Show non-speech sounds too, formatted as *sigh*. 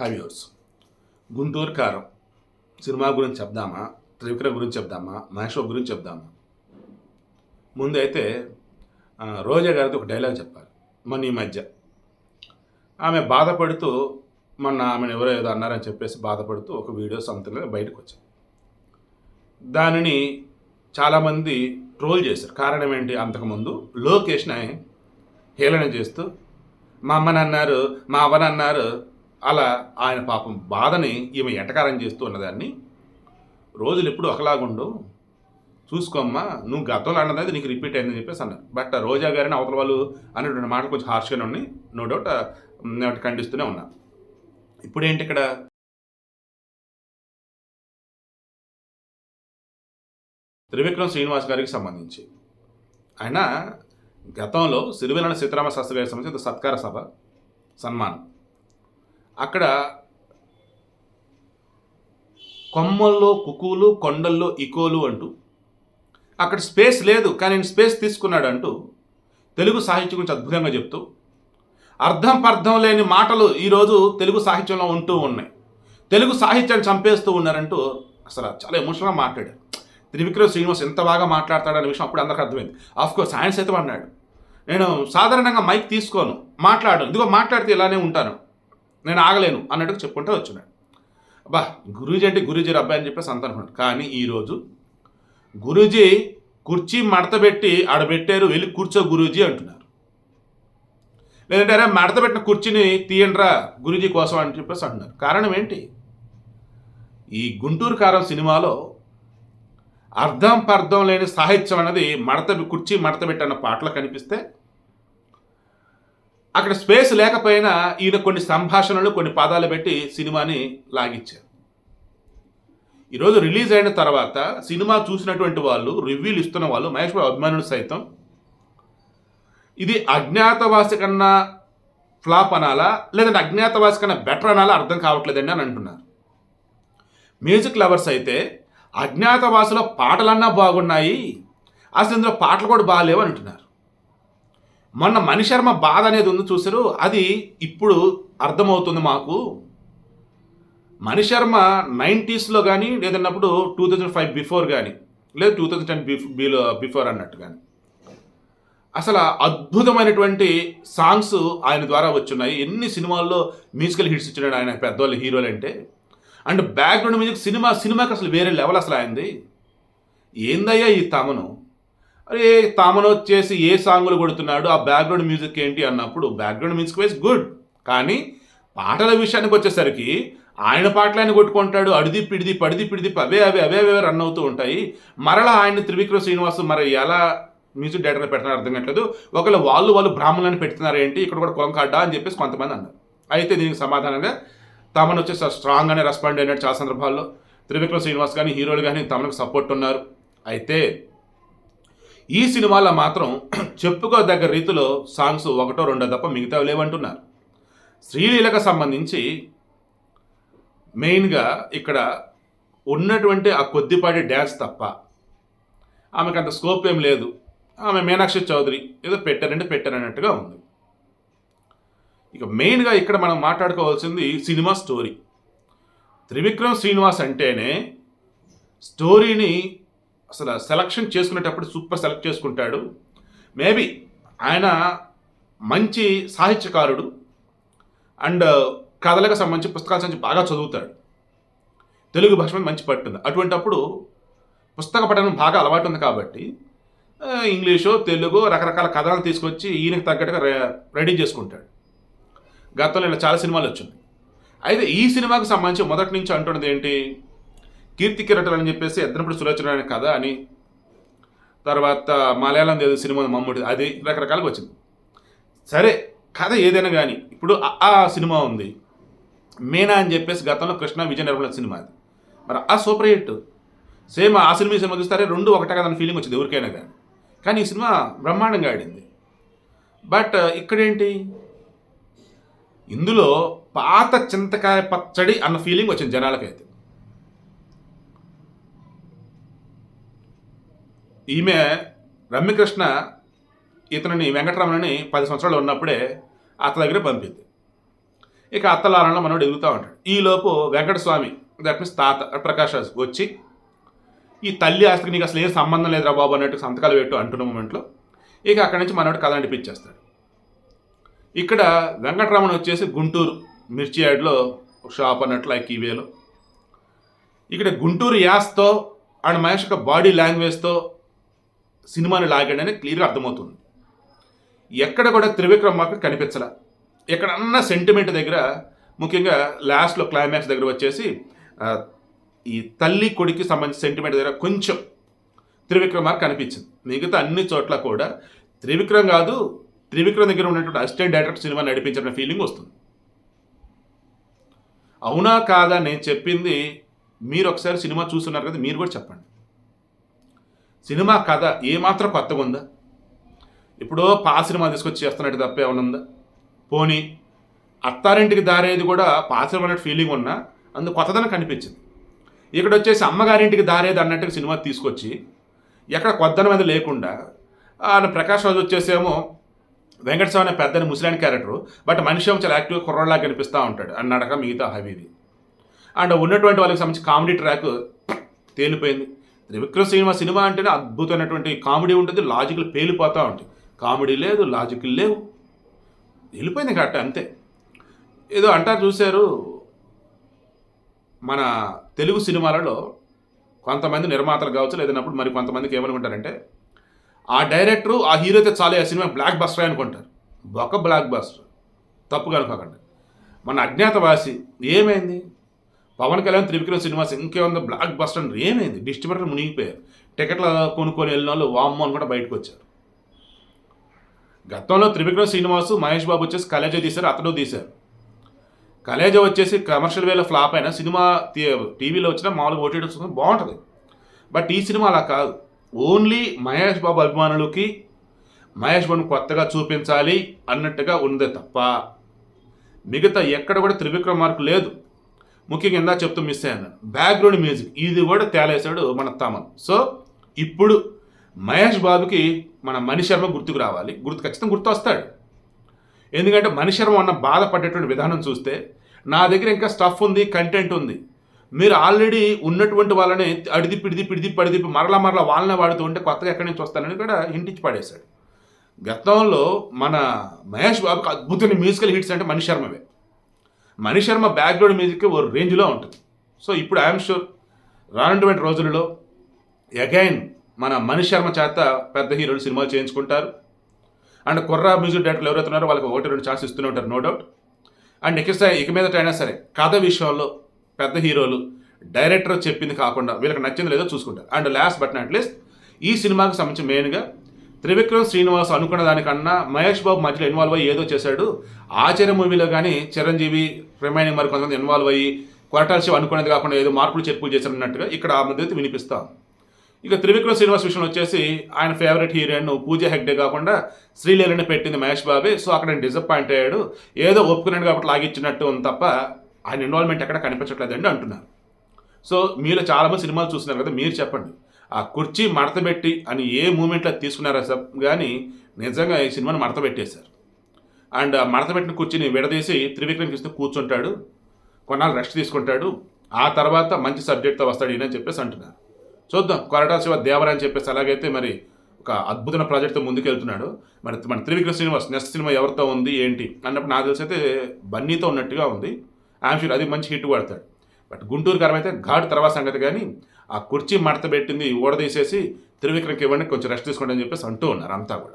హ్యావ్యూర్స్ గుంటూరు కారం. సినిమా గురించి చెప్దామా? త్రివిక్రమ్ గురించి చెప్దామా? మహేష్ గురించి చెప్దామా? ముందు అయితే రోజా గారితో ఒక డైలాగ్ చెప్పాలి. మన ఈ మధ్య. ఆమె బాధపడుతూ మొన్న ఆమెను ఎవరో ఏదో అన్నారని చెప్పేసి బాధపడుతూ ఒక వీడియో సంథింగ్ బయటకు వచ్చింది. దానిని చాలామంది ట్రోల్ చేశారు. కారణం ఏంటి? అంతకుముందు లోకేష్ని హేళన చేస్తూ మా అమ్మని అన్నారు మా అవ్వనన్నారు అలా ఆయన పాపం బాధని ఈమె ఎటకారం చేస్తూ ఉన్నదాన్ని రోజులు ఎప్పుడు ఒకలాగుండు చూసుకోమ్మా నువ్వు గతంలో అన్నది నీకు రిపీట్ అయిందని చెప్పేసి అన్నారు బట్ రోజా గారిని అవతల వాళ్ళు అనేటువంటి మాటలు కొంచెం హార్ష్గానే ఉన్నాయి. నో డౌట్ నేను ఖండిస్తూనే ఉన్నా. ఇప్పుడు ఏంటి ఇక్కడ? త్రివిక్రమ్ శ్రీనివాస్ గారికి సంబంధించి. ఆయన గతంలో సిరివెల్లన సీతారామ శాస్త్రి గారికి సంబంధించి సత్కార సభ సన్మానం. అక్కడ కొమ్మల్లో కుకులు కొండల్లో ఇకోలు అంటూ అక్కడ స్పేస్ లేదు కానీ నేను స్పేస్ తీసుకున్నాడు అంటూ తెలుగు సాహిత్యం గురించి అద్భుతంగా చెప్తూ అర్థం పర్థం లేని మాటలు ఈరోజు తెలుగు సాహిత్యంలో ఉంటూ ఉన్నాయి. తెలుగు సాహిత్యాన్ని చంపేస్తూ ఉన్నారంటూ అసలు చాలా ఎమోషనల్గా మాట్లాడారు. త్రివిక్రమ్ శ్రీనివాస్ ఎంత బాగా మాట్లాడతాడనే విషయం అప్పుడు అందరికి అర్థమైంది. ఆఫ్ కోర్స్ సైన్స్ అయితే అన్నాడు. నేను సాధారణంగా మైక్ తీసుకోను మాట్లాడు ఇదిగో మాట్లాడితే ఇలానే ఉంటాను. నేను ఆగలేను అన్నట్టుగా చెప్పుకుంటూ వచ్చినాడు అబ్బా గురూజీ అంటే గురూజీ అబ్బాయి అని చెప్పేసి అంత అనుకున్నాడు. కానీ ఈరోజు గురూజీ కుర్చీ మడతపెట్టి ఆడబెట్టారు వెళ్ళి కూర్చో గురూజీ అంటున్నారు. లేదంటే అరే మడతబెట్టిన కుర్చీని తీయండిరా గురూజీ కోసం అని చెప్పేసి అంటున్నారు. కారణం ఏంటి? ఈ గుంటూరు కారం సినిమాలో అర్థం పర్థం లేని సాహిత్యం అనేది మడత కుర్చీ మడత అన్న పాటలు కనిపిస్తే అక్కడ స్పేస్ లేకపోయినా ఈయన కొన్ని సంభాషణలు కొన్ని పదాలు పెట్టి సినిమాని లాగిచ్చారు ఈరోజు రిలీజ్ అయిన తర్వాత సినిమా చూసినటువంటి వాళ్ళు రివ్యూలు ఇస్తున్న వాళ్ళు మహేష్ బాబు అభిమానులు సైతం ఇది అజ్ఞాతవాసి కన్నా ఫ్లాప్ అనాలా లేదంటే అజ్ఞాతవాసి కన్నా బెటర్ అనాలా అర్థం కావట్లేదండి అని అంటున్నారు. మ్యూజిక్ లవర్స్ అయితే అజ్ఞాతవాసిలో పాటలన్నా బాగున్నాయి అసలు ఇందులో పాటలు కూడా బాగాలేవు అని అంటున్నారు. మొన్న మణిశర్మ బాధ అనేది ఉంది చూసారు అది ఇప్పుడు అర్థమవుతుంది మాకు. మణిశర్మ నైంటీస్లో కానీ లేదన్నప్పుడు టూ థౌజండ్ ఫైవ్ బిఫోర్ కానీ లేదు two thousand ten below before అన్నట్టు కానీ అసలు అద్భుతమైనటువంటి సాంగ్స్ ఆయన ద్వారా వచ్చున్నాయి. ఎన్ని సినిమాల్లో మ్యూజికల్ హిట్స్ ఇచ్చినాడు ఆయన పెద్దవాళ్ళు హీరోలు అంటే. అండ్ బ్యాక్గ్రౌండ్ మ్యూజిక్ సినిమా సినిమాకి అసలు వేరే లెవెల్ అసలు ఆయనది. ఏందయ్యా ఈ తమను? అరే తామను వచ్చేసి ఏ సాంగులు కొడుతున్నాడు? ఆ బ్యాక్గ్రౌండ్ మ్యూజిక్ ఏంటి అన్నప్పుడు బ్యాక్గ్రౌండ్ మ్యూజిక్ వైజ్ గుడ్ కానీ పాటల విషయానికి వచ్చేసరికి ఆయన పాటలు ఆయన కొట్టుకుంటాడు అడిది పిడిది పడిది పిడిది అవే అవే అవే అవే రన్ అవుతూ ఉంటాయి. మరలా ఆయన త్రివిక్రమ శ్రీనివాస్ మరి ఎలా మ్యూజిక్ డైరెక్టర్ పెట్టినారు అర్థం కావట్లేదు. ఒకవేళ వాళ్ళు వాళ్ళు బ్రాహ్మణులను పెడుతున్నారు ఏంటి ఇక్కడ కూడా కొంకాడ్డా అని చెప్పేసి కొంతమంది అన్నారు. అయితే దీనికి సమాధానంగా తమను వచ్చేసి స్ట్రాంగ్గానే రెస్పాండ్ అయినట్టు చాలా సందర్భాల్లో. త్రివిక్రమ శ్రీనివాస్ కానీ హీరోలు కానీ తమకు సపోర్ట్ ఉన్నారు. అయితే ఈ సినిమాలో మాత్రం *clears throat* చెప్పుకోదగ్గ రీతిలో సాంగ్స్ ఒకటో రెండో తప్ప మిగతా లేవంటున్నారు. శ్రీలీలకు సంబంధించి మెయిన్గా ఇక్కడ ఉన్నటువంటి ఆ కొద్దిపాటి డ్యాన్స్ తప్ప ఆమెకు అంత స్కోప్ ఏం లేదు. ఆమె మీనాక్షి చౌదరి ఏదో పెట్టారంటే పెట్టారన్నట్టుగా ఉంది. ఇక మెయిన్గా ఇక్కడ మనం మాట్లాడుకోవాల్సింది సినిమా స్టోరీ. త్రివిక్రమ్ శ్రీనివాస్ అంటేనే స్టోరీని అసలు సెలక్షన్ చేసుకునేటప్పుడు సూపర్ సెలెక్ట్ చేసుకుంటాడు. మేబీ ఆయన మంచి సాహిత్యకారుడు అండ్ కథలకు సంబంధించి పుస్తకాలకు సంబంధించి బాగా చదువుతాడు. తెలుగు భాష మీద మంచి పట్టుంది అటువంటప్పుడు పుస్తక పఠనం బాగా అలవాటు ఉంది కాబట్టి ఇంగ్లీషు తెలుగు రకరకాల కథలను తీసుకొచ్చి ఈయనకు తగ్గట్టుగా రె- రెడీ చేసుకుంటాడు. గతంలో ఇలా చాలా సినిమాలు వచ్చింది. అయితే ఈ సినిమాకు సంబంధించి మొదటి నుంచి అంటున్నది ఏంటి? కీర్తి కిరటలు అని చెప్పేసి ఎద్దనప్పుడు సులోచన కథ అని తర్వాత మలయాళం ఏదో సినిమా మమ్ముడి అది రకరకాలుగా వచ్చింది. సరే కథ ఏదైనా కానీ ఇప్పుడు ఆ- సినిమా ఉంది. మీనా అని చెప్పేసి గతంలో కృష్ణ విజయ నిర్మల సినిమా అది. మరి ఆ సూపర్ హిట్. సేమ్ ఆ సినిమా సినిమా చూస్తారే రెండు ఒకటే కదా ఫీలింగ్ వచ్చింది ఎవరికైనా కానీ కానీ ఈ సినిమా బ్రహ్మాండంగా ఆడింది. బట్ ఇక్కడేంటి? ఇందులో పాత చింతకాయ పచ్చడి అన్న ఫీలింగ్ వచ్చింది జనాలకైతే. ఈమె రమ్యకృష్ణ ఇతనిని వెంకటరమణని పది సంవత్సరాలు ఉన్నప్పుడే అత్త దగ్గర పంపింది. ఇక అత్తలారంలో మనోడు ఎదుగుతూ ఉంటాడు. ఈలోపు వెంకటస్వామి దట్ మీన్స్ తాత ప్రకాష్ రాజ్ వచ్చి ఈ తల్లి ఆస్తికి నీకు అసలు ఏం సంబంధం లేదురా బాబు అన్నట్టు సంతకాలు పెట్టు అంటున్న మూమెంట్లో ఇక అక్కడి నుంచి మనోడు కథ నడిపించేస్తాడు ఇక్కడ వెంకటరమణ వచ్చేసి గుంటూరు మిర్చి యార్డ్లో షాప్ అన్నట్లు లైక్ ఈవేలో. ఇక్కడ గుంటూరు యాస్తో అండ్ మహేష్ యొక్క బాడీ లాంగ్వేజ్తో సినిమాని లాగాడని క్లియర్గా అర్థమవుతుంది. ఎక్కడ కూడా త్రివిక్రమ్ మాకు కనిపించలే. ఎక్కడన్నా సెంటిమెంట్ దగ్గర ముఖ్యంగా లాస్ట్లో క్లైమాక్స్ దగ్గర వచ్చేసి ఈ తల్లి కొడుకి సంబంధించిన సెంటిమెంట్ దగ్గర కొంచెం త్రివిక్రమ్ మార్క్ కనిపించింది. మిగతా అన్ని చోట్ల కూడా త్రివిక్రమ్ కాదు త్రివిక్రమ్ దగ్గర ఉన్నటువంటి అసిస్టెంట్ డైరెక్టర్ సినిమా నడిపించిన ఫీలింగ్ వస్తుంది. అవునా కాదా నేను చెప్పింది మీరు ఒకసారి సినిమా చూస్తున్నారు కదా మీరు కూడా చెప్పండి. సినిమా కథ ఏమాత్రం కొత్తగా ఉందా? ఇప్పుడు పా సినిమా తీసుకొచ్చి చేస్తున్నట్టు తప్ప ఏమైనా ఉందా? పోనీ అత్తారింటికి దారేది కూడా పాసిరం అన్నట్టు ఫీలింగ్ ఉన్నా అందు కొత్తదనం కనిపించింది. ఇక్కడ వచ్చేసి అమ్మగారింటికి దారేది అన్నట్టుగా సినిమా తీసుకొచ్చి ఎక్కడ కొత్తదనం అనేది లేకుండా ఆయన ప్రకాష్ రాజు వచ్చేసేమో వెంకటస్వామి అనే పెద్దని ముసలాని క్యారెక్టర్ బట్ మనిషి ఏమో చాలా యాక్టివ్గా కుర్రలా కనిపిస్తూ ఉంటాడు. అన్నడక మిగతా హవీది అండ్ ఉన్నటువంటి వాళ్ళకి సంబంధించి కామెడీ ట్రాక్ తేలిపోయింది. త్రివిక్రమ్ సినిమా సినిమా అంటేనే అద్భుతమైనటువంటి కామెడీ ఉంటుంది లాజిక్లు పేలిపోతూ ఉంటాయి కామెడీ లేదు లాజిక్లు లేవు. వెళ్ళిపోయింది కరెక్ట్ అంతే. ఏదో అంటారు చూశారు మన తెలుగు సినిమాలలో కొంతమంది నిర్మాతలు కావచ్చు లేదన్నప్పుడు మరి కొంతమందికి ఏమనుకుంటారంటే ఆ డైరెక్టరు ఆ హీరో అయితే చాలే ఆ సినిమా బ్లాక్ బస్టర్ అనుకుంటారు. ఒక బ్లాక్ బస్టర్ తప్పుగా అనుకోకండి. మన అజ్ఞాతవాసి ఏమైంది? పవన్ కళ్యాణ్ త్రివిక్రమ్ సినిమాస్ ఇంకేముంది? బ్లాక్ బస్టర్ అంటే ఏమైంది? డిస్ట్రిబ్యూటర్ మునిగిపోయారు. టికెట్లు కొనుక్కొని వెళ్ళిన వాళ్ళు వామ్మ అని కూడా బయటకు వచ్చారు. గతంలో త్రివిక్రమ్ శ్రీనివాస్ మహేష్ బాబు వచ్చేసి కలేజా తీశారు అతను తీశారు. కలేజా వచ్చేసి కమర్షియల్ వేలో ఫ్లాప్ అయినా సినిమా టీవీలో వచ్చినా మామూలుగా ఓటీటీ వస్తుంది బాగుంటుంది. బట్ ఈ సినిమా అలా కాదు. ఓన్లీ మహేష్ బాబు అభిమానులకి మహేష్ బాబును కొత్తగా చూపించాలి అన్నట్టుగా ఉంది తప్ప మిగతా ఎక్కడ కూడా త్రివిక్రమ్ మార్క్ లేదు. ముఖ్యంగా ఇందా చెప్తూ మిస్ అయ్యాను. బ్యాక్గ్రౌండ్ మ్యూజిక్ ఇది కూడా తేలేశాడు మన తమన్. సో ఇప్పుడు మహేష్ బాబుకి మన మణిశర్మ గుర్తుకు రావాలి. గుర్తు ఖచ్చితంగా గుర్తు వస్తాడు ఎందుకంటే మణిశర్మ అన్న బాధపడేటువంటి విధానం చూస్తే నా దగ్గర ఇంకా స్టఫ్ ఉంది కంటెంట్ ఉంది. మీరు ఆల్రెడీ ఉన్నటువంటి వాళ్ళని అడిది పిడిది పిడిది పడిది మరలా మరలా వాళ్ళనే వాడుతూ ఉంటే కొత్తగా ఎక్కడి నుంచి వస్తానని కూడా హింటించి పడేశాడు. గతంలో మన మహేష్ బాబుకి అద్భుతమైన మ్యూజికల్ హిట్స్ అంటే మణిశర్మవే మణిశర్మ బ్యాక్గ్రౌండ్ మ్యూజిక్ ఓ రేంజ్లో ఉంటుంది. సో ఇప్పుడు ఐఎమ్ షూర్ రానటువంటి రోజులలో అగైన్ మన మణిశర్మ చేత పెద్ద హీరోలు సినిమాలు చేయించుకుంటారు. అండ్ కుర్ర మ్యూజిక్ డైరెక్టర్లు ఎవరైతే ఉన్నారో వాళ్ళకి ఒకటి రెండు ఛాన్స్ ఇస్తూనే ఉంటారు నో డౌట్ అండ్ ఇక ఇక మీదట అయినా సరే కథ విషయంలో పెద్ద హీరోలు డైరెక్టర్ చెప్పింది కాకుండా వీళ్ళకి నచ్చింది లేదో చూసుకుంటారు. And last but not least ఈ సినిమాకి సంబంధించి మెయిన్గా త్రివిక్రమ్ శ్రీనివాస్ అనుకున్న దానికన్నా మహేష్ బాబు మధ్యలో ఇన్వాల్వ్ అయ్యి ఏదో చేశాడు. ఆచార్య మూవీలో కానీ చిరంజీవి రిమైనింగ్ మరి కొంతమంది ఇన్వాల్వ్ అయ్యి కొరటాల శివ అనుకునేది కాకుండా ఏదో మార్పులు చేర్పులు చేశారన్నట్టుగా ఇక్కడ ఆ మధ్య వినిపిస్తాం. ఇక త్రివిక్రమ్ శ్రీనివాస్ విషయంలో వచ్చేసి ఆయన ఫేవరెట్ హీరోయిన్ పూజ హెగ్డే కాకుండా శ్రీలీలని పెట్టింది మహేష్ బాబే. సో అక్కడ నేను డిసప్పాయింట్ అయ్యాడు. ఏదో ఒప్పుకున్నాడు కాబట్టి లాగిచ్చినట్టు ఉంది తప్ప ఆయన ఇన్వాల్వ్మెంట్ ఎక్కడ కనిపించట్లేదండి అంటున్నారు. సో మీరు చాలామంది సినిమాలు చూస్తున్నారు కదా మీరు చెప్పండి. ఆ కుర్చీ మడతబెట్టి అని ఏ మూమెంట్లో తీసుకున్నారా సార్ కానీ నిజంగా ఈ సినిమాని మడతబెట్టేశారు అండ్ ఆ మడతబెట్టిన కుర్చీని విడదీసి త్రివిక్రమ్ కృష్ణ కూర్చుంటాడు. కొన్నాళ్ళు రెస్ట్ తీసుకుంటాడు. ఆ తర్వాత మంచి సబ్జెక్ట్తో వస్తాడు ఈయన అని చెప్పేసి అంటున్నారు. చూద్దాం. కొరటా శివ దేవర అని చెప్పేసి అలాగైతే మరి ఒక అద్భుతమైన ప్రాజెక్ట్తో ముందుకెళ్తున్నాడు. మరి మన త్రివిక్రమ్ శ్రీనివాస్ నెక్స్ట్ సినిమా ఎవరితో ఉంది ఏంటి అన్నప్పుడు నాకు తెలిసి అయితే బన్నీతో ఉన్నట్టుగా ఉంది. ఆమ్షూర్ అది మంచి హిట్ పడతాడు బట్ గుంటూరు గారం అయితే ఘాట్ తర్వాత సంగతి కానీ ఆ కుర్చీ మడత పెట్టింది ఊడదీసేసి త్రివిక్రమ్కి ఇవ్వండి కొంచెం రెస్ట్ తీసుకోండి అని చెప్పేసి అంటూ ఉన్నారు అంతా కూడా.